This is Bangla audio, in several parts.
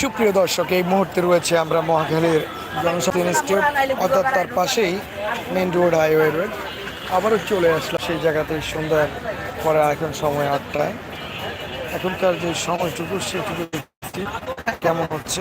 সুপ্রিয় দর্শক, এই মুহূর্তে রয়েছে আমরা মহাখালীর জনসাধারণ ইনস্টিটিউট, অর্থাৎ তার পাশেই মেন রোড হাইওয়ে রোড। আবারও চলে আসলো সেই জায়গাতে সন্ধ্যার পরে এখন সময় আটটায়। এখনকার যে সময়টুকু সেটুকু কেমন হচ্ছে?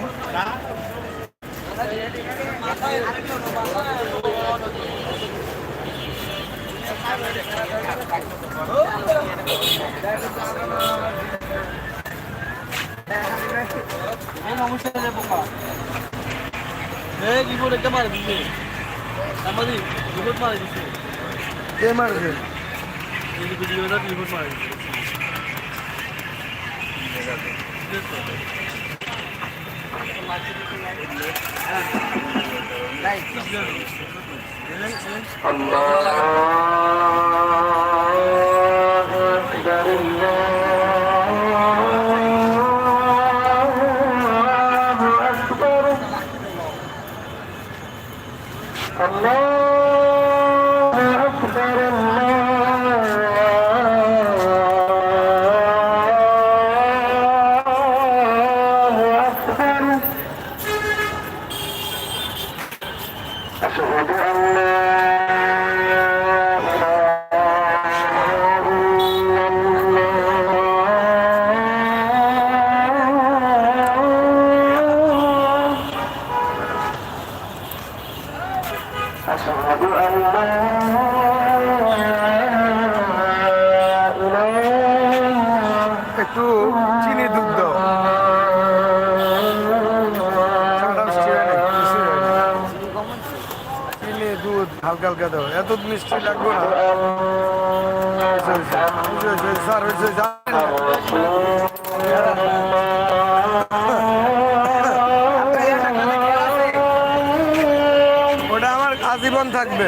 দুপুর একটা মারা দিছে আমাদের দুপুর মারা দিছে কে মারছে এই ভিডিওটা দুপুর মারা দিছে Allah একটু চিনি দুগ্ধ চিনি, দুধ, হালকা হালকা দাও। এত মিষ্টি লাগবে স্যার ওটা আমার আজীবন থাকবে।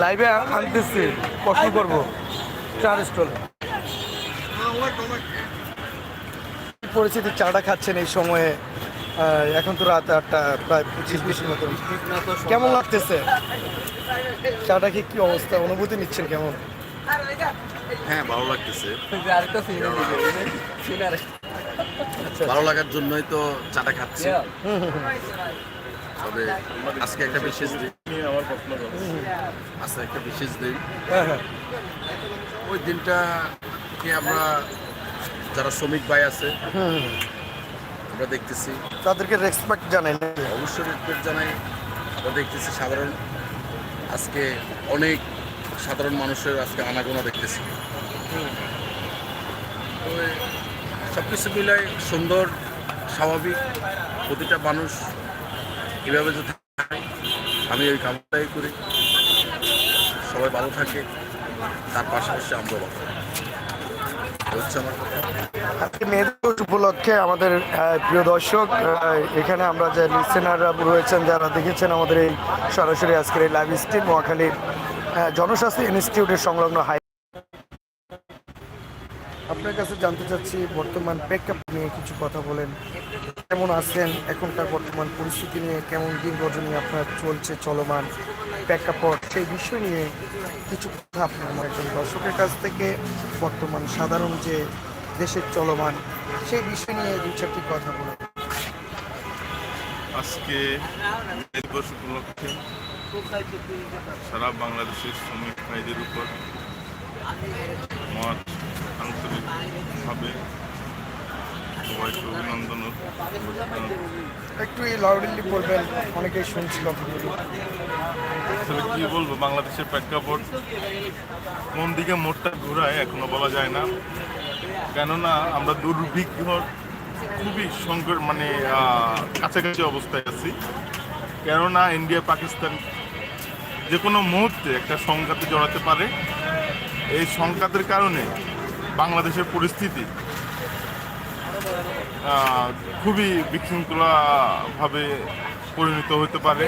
লাইভে আনতেছি প্রশ্ন করব। চার স্টল পরিস্থিতি চাটা খাচ্ছেন এই সময়ে? এখন তো রাত আটটা প্রায় পঁচিশ বিশের মতন কেমন লাগতেছে? চাটা কি কি অবস্থা? অনুভূতি নিচ্ছেন কেমন? হ্যাঁ ভালো লাগতেছে। আচ্ছা। ভালো লাগার জন্যই তো চাটা খাচ্ছি। তবে আজকে একটা বিশেষ দিন। আজকে একটা বিশেষ দিন। হ্যাঁ হ্যাঁ। ওই দিনটা কি আমরা যারা শ্রমিক ভাই আছে। আমরা দেখতেছি তাদেরকে রেসপেক্ট জানাই? অবশ্যই রেসপেক্ট জানাই আমরা দেখতেছি সাধারণ আজকে অনেক সাধারণ মানুষের আজকে আনাগোনা দেখতেছি তো সব কিছু মিলাই সুন্দর স্বাভাবিক প্রতিটা মানুষ এভাবে যদি আমি ওই কামনাই করি সবাই ভালো থাকে তার পাশাপাশি আমরা ভালো থাকি। এই হচ্ছে আমার কথা। আজকে মেয়েদের উপলক্ষে আমাদের প্রিয় দর্শক এখানে আমরা যে লিসেনাররা রয়েছেন, যারা দেখেছেন আমাদের এই সরাসরি আজকের এই লাইভ স্ট্রিম মহাখালীর জনস্বাস্থ্য ইনস্টিটিউটের সংলগ্ন হাই আপনার কাছে জানতে চাচ্ছি, বর্তমান প্রেক্ষাপট নিয়ে কিছু কথা বলেন। কেমন আছেন? এখনকার বর্তমান পরিস্থিতি নিয়ে কেমন দিন রজনী আপনার চলছে, চলমান প্রেক্ষাপট, সেই বিষয় নিয়ে কিছু কথা আপনার আমার একজন দর্শকের কাছ থেকে বর্তমান সাধারণ যে দেশের চলমান, সেই বিষয় নিয়ে দু চারটি কথা বলেন। আজকে দিবস উপলক্ষে সারা বাংলাদেশের শ্রমিক ভাইদের উপর মত আন্তরিকভাবে সবাইকে অভিনন্দন একটু লাউডলি বলবেন অনেকেই শুনছি কথাগুলো আসলে কি বলব বাংলাদেশের প্রেক্ষাপট কোন দিকে মোড়টা ঘোরায় এখনও বলা যায় না। কেননা আমরা দুর্ভিক্ষর খুবই সংকট মানে কাছাকাছি অবস্থায় আছি। কেননা ইন্ডিয়া পাকিস্তান যে কোনো মুহূর্তে একটা সংঘাতে জড়াতে পারে। এই সংঘাতের কারণে বাংলাদেশের পরিস্থিতি খুবই বিশৃঙ্খলাভাবে পরিণত হতে পারে।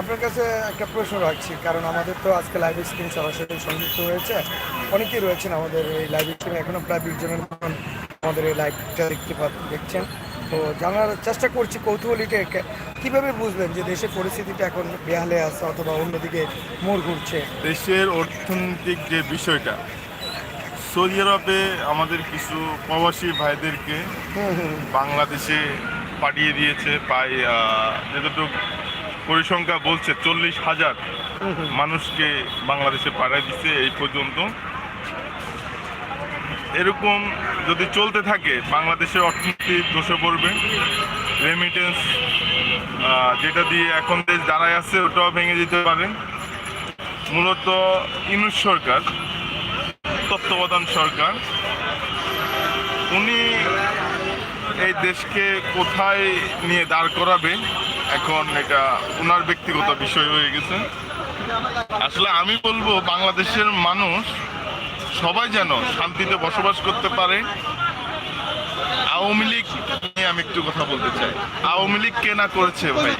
আপনার কাছে একটা প্রশ্ন রাখছি কারণ আমাদের তো আজকে লাইভ স্ট্রিম সরাসরি সংযুক্ত হয়েছে। অনেকেই রয়েছেন আমাদের এই লাইভ স্ট্রিমে এখনও প্রায় বিশ জনের মতন আমাদের এই লাইভটা দেখতে দেখছেন। তো জানার চেষ্টা করছি কৌতূহলীকে কীভাবে বুঝলেন যে দেশের পরিস্থিতিটা এখন বেহালে আছে অথবা অন্যদিকে মোড় ঘুরছে? দেশের অর্থনৈতিক যে বিষয়টা সৌদি আরবে আমাদের কিছু প্রবাসী ভাইদেরকে বাংলাদেশে পাঠিয়ে দিয়েছে প্রায় যতটুকু পরিসংখ্যা বলছে, চল্লিশ হাজার মানুষকে বাংলাদেশে পাঠিয়ে দিচ্ছে এই পর্যন্ত। এরকম যদি চলতে থাকে বাংলাদেশের অর্থনীতি ধসে পড়বে রেমিটেন্স যেটা দিয়ে এখন দেশ দাঁড়ায় আছে, ওটাও ভেঙে যেতে পারে। মূলত ইনুস সরকার তত্ত্বাবধান সরকার। উনি এই দেশকে কোথায় নিয়ে দাঁড় করাবে, এখন এটা ওনার ব্যক্তিগত বিষয় হয়ে গেছে। আসলে আমি বলব, বাংলাদেশের মানুষ সবাই যেন শান্তিতে বসবাস করতে পারে আওয়ামী লীগ নিয়ে আমি একটু কথা বলতে চাই। আওয়ামী লীগ কে না করেছে ভাই?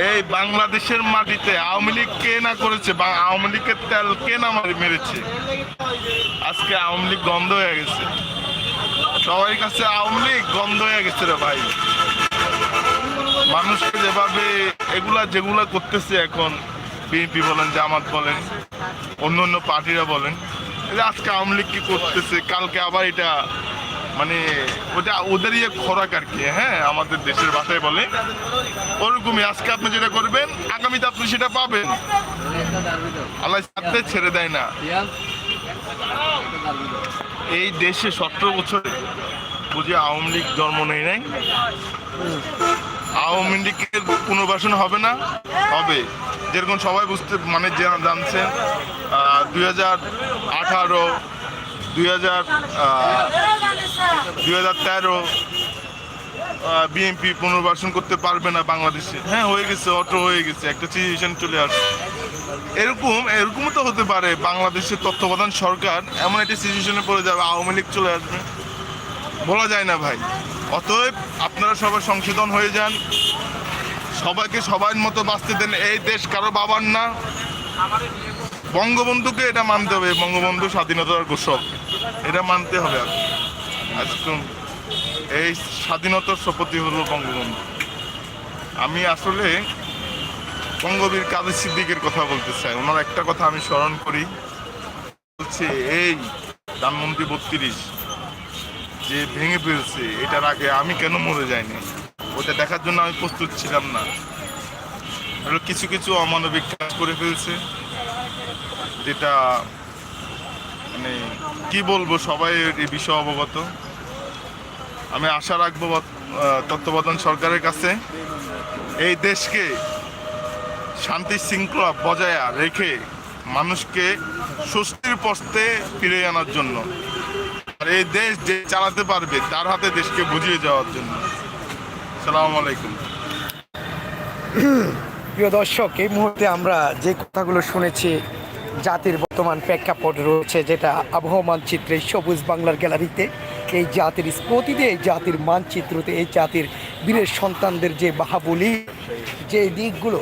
এই বাংলাদেশের মাটিতে আওয়ামী লীগ কে না করেছে? বা আওয়ামী লীগের তেল কে না মারি- মেরেছে? আজকে আওয়ামী লীগ গন্ধ হয়ে গেছে। সবার কাছে আওয়ামী লীগ গন্ধ হয়ে গেছে রে ভাই। মানুষকে যেভাবে এগুলা যেগুলা করতেছে এখন, বিএনপি বলেন, জামাত বলেন অন্য অন্য পার্টিরা বলেন আজকে আওয়ামী লীগ কি করতেছে? কালকে আবার এটা মানে ওটা ওদের ইয়ে খোরাক আর কি হ্যাঁ আমাদের দেশের ভাষায় বলে। ওরকমই, আজকে আপনি যেটা করবেন, আগামীতে আপনি সেটা পাবেন। আল্লাহ সাথে ছেড়ে দেয় না। এই দেশে সতেরো বছর বুঝি আওয়ামী লীগ জন্ম নেই নাই? আওয়ামী লীগের পুনর্বাসন হবে না? হবে। যেরকম সবাই বুঝতে মানে জানছেন দুই হাজার আঠারো দুই হাজার দুই হাজার তেরো বিএনপি পুনর্বাসন করতে পারবে না বাংলাদেশে। হ্যাঁ হয়ে গেছে, অটো হয়ে গেছে, একটা সিচুয়েশন চলে আসছে এরকম, এরকমও তো হতে পারে, বাংলাদেশের তত্ত্বাবধান সরকার এমন একটা সিচুয়েশনে পড়ে যাবে, আওয়ামী লীগ চলে আসবে। বলা যায় না ভাই। অতএব আপনারা সবাই সংশোধন হয়ে যান। সবাইকে সবার মতো বাঁচতে দেন, এই দেশ কারও বাবার না। বঙ্গবন্ধুকে এটা মানতে হবে, বঙ্গবন্ধু স্বাধীনতার ঘোষক এটা মানতে হবে আর আজকে এই স্বাধীনতার শপথই হলো বঙ্গবন্ধু। আমি আসলে বঙ্গবীর কাদের সিদ্দিকের কথা বলতে চাই। ওনার একটা কথা আমি স্মরণ করি। বলছে, এই ধানমন্ত্রী বত্রিশ যে ভেঙে ফেলছে, এটার আগে আমি কেন মরে যাইনি? ওটা দেখার জন্য আমি প্রস্তুত ছিলাম না। কিছু কিছু অমানবিক কাজ করে ফেলছে, যেটা কি বলব, সবাই এই বিষয়ে অবগত। আমি আশা রাখব তত্ত্বাবধান সরকারের কাছে এই দেশকে শান্তি শৃঙ্খলা বজায় রেখে মানুষকে স্বস্তির পথে ফিরে আনার জন্য আর এই দেশ যে চালাতে পারবে তার হাতে দেশকে বুঝিয়ে যাওয়ার জন্য। সালাম আলাইকুম। প্রিয় দর্শক, এই মুহূর্তে আমরা যে কথাগুলো শুনেছি জাতির বর্তমান প্রেক্ষাপট রয়েছে, যেটা আবহাওয়া মানচিত্রে সবুজ বাংলার গ্যালারিতে। এই জাতির স্মৃতিতে এই জাতির মানচিত্রতে, এই জাতির বীরের সন্তানদের যে বাহাবলী, যে দিকগুলো,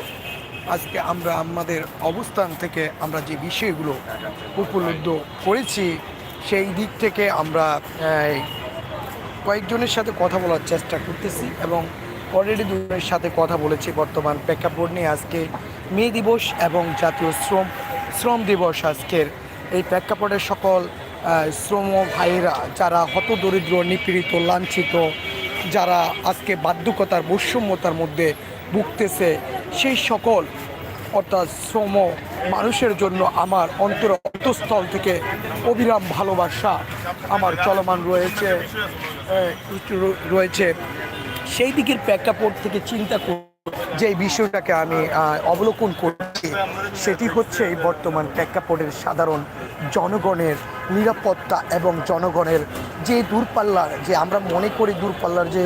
আজকে আমরা আমাদের অবস্থান থেকে আমরা যে বিষয়গুলো উপলব্ধ করেছি, সেই দিক থেকে আমরা কয়েকজনের সাথে কথা বলার চেষ্টা করতেছি এবং অলরেডি দুজনের সাথে কথা বলেছি বর্তমান প্রেক্ষাপট নিয়ে আজকে মে দিবস এবং জাতীয় শ্রম শ্রম দিবস আজকের। এই প্রেক্ষাপটের সকল শ্রম ভাইয়েরা, যারা হতদরিদ্র নিপীড়িত, লাঞ্ছিত, যারা আজকে বাধ্যকতার বৈষম্যতার মধ্যে ভুগতেছে, সেই সকল, অর্থাৎ শ্রম মানুষের জন্য আমার অন্তর অন্তঃস্থল থেকে অবিরাম ভালোবাসা আমার চলমান রয়েছে রয়েছে। সেই দিকের প্রেক্ষাপট থেকে চিন্তা করে যে বিষয়টাকে আমি অবলোকন করছি, সেটি হচ্ছে এই বর্তমান প্রেক্ষাপটের সাধারণ জনগণের নিরাপত্তা এবং জনগণের যে দূরপাল্লার, যে আমরা মনে করি দূরপাল্লার যে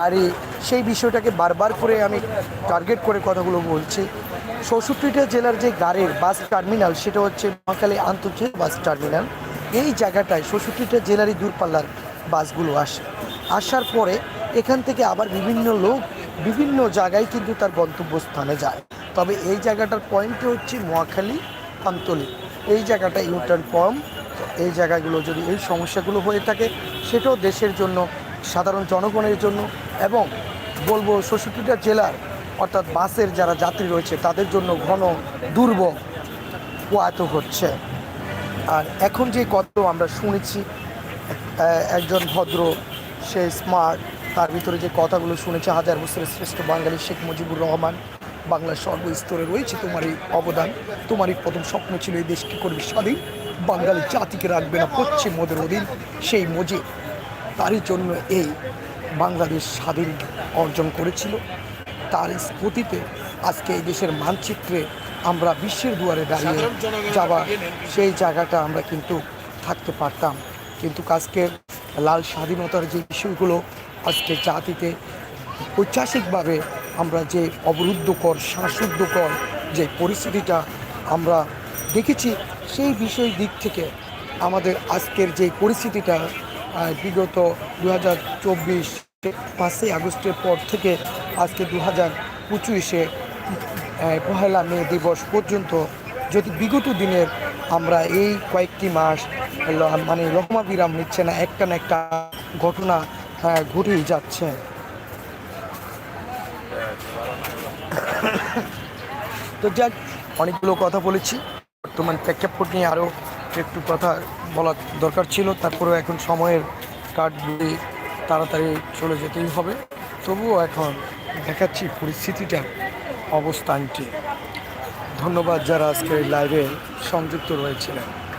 গাড়ি সেই বিষয়টাকে বারবার করে আমি টার্গেট করে কথাগুলো বলছি। চৌষট্টিটা জেলার যে গাড়ির বাস টার্মিনাল, সেটা হচ্ছে মহাকালী আন্তর্জাতিক বাস টার্মিনাল। এই জায়গাটায় চৌষট্টিটা জেলারই দূরপাল্লার বাসগুলো আসে। আসার পরে এখান থেকে আবার বিভিন্ন লোক বিভিন্ন জায়গায় কিন্তু তার গন্তব্যস্থানে যায়। তবে এই জায়গাটার পয়েন্টে হচ্ছে মহাখালী আমতলি এই জায়গাটা ইউটার্ন পয়েন্ট এই জায়গাগুলো যদি এই সমস্যাগুলো হয়ে থাকে, সেটাও দেশের জন্য, সাধারণ জনগণের জন্য এবং বলব ষষ্ঠীটা জেলার, অর্থাৎ বাসের যারা যাত্রী রয়েছে, তাদের জন্য ঘন দুর্ভোগ পোয়াত হচ্ছে। আর এখন যে কত আমরা শুনেছি একজন ভদ্র, সে স্মার্ট তার ভিতরে যে কথাগুলো শুনেছে হাজার বছরের শ্রেষ্ঠ বাঙালি শেখ মুজিবুর রহমান, বাংলার সর্বস্তরে রয়েছে তোমারই অবদান। তোমারই প্রথম স্বপ্ন ছিল এই দেশকে করবে স্বাধীন? বাঙালি জাতিকে রাখবে না পশ্চিম মোদের অধীন। সেই মুজিব তারই জন্য এই বাংলাদেশ স্বাধীন অর্জন করেছিল। তার স্মৃতিতে আজকে এই দেশের মানচিত্রে আমরা বিশ্বের দুয়ারে দাঁড়িয়ে যাওয়া সেই জায়গাটা আমরা কিন্তু থাকতে পারতাম। কিন্তু আজকে লাল স্বাধীনতার যে বিষয়গুলো আজকে জাতিতে ঐতিহাসিকভাবে আমরা যে অবরুদ্ধকর, শ্বাসরুদ্ধকর যে পরিস্থিতিটা আমরা দেখেছি, সেই বিষয় দিক থেকে আমাদের আজকের যে পরিস্থিতিটা বিগত দু হাজার চব্বিশ পাঁচই আগস্টের পর থেকে আজকে দু হাজার পঁচিশে পহেলা মে দিবস পর্যন্ত যদি বিগত দিনের আমরা এই কয়েকটি মাস মানে লহমা বিরাম নিচ্ছে না, একটা না একটা ঘটনা আহ, ঘটেই যাচ্ছে। তো যাক অনেকগুলো কথা বলেছি। বর্তমান প্রেক্ষাপট নিয়ে আরও একটু কথা বলার দরকার ছিল। তারপরেও এখন সময়ের কাঠ দিয়ে তাড়াতাড়ি চলে যেতেই হবে। তবুও এখন দেখাচ্ছি পরিস্থিতিটা অবস্থানটি। ধন্যবাদ যারা আজকে লাইভে সংযুক্ত রয়েছিলেন।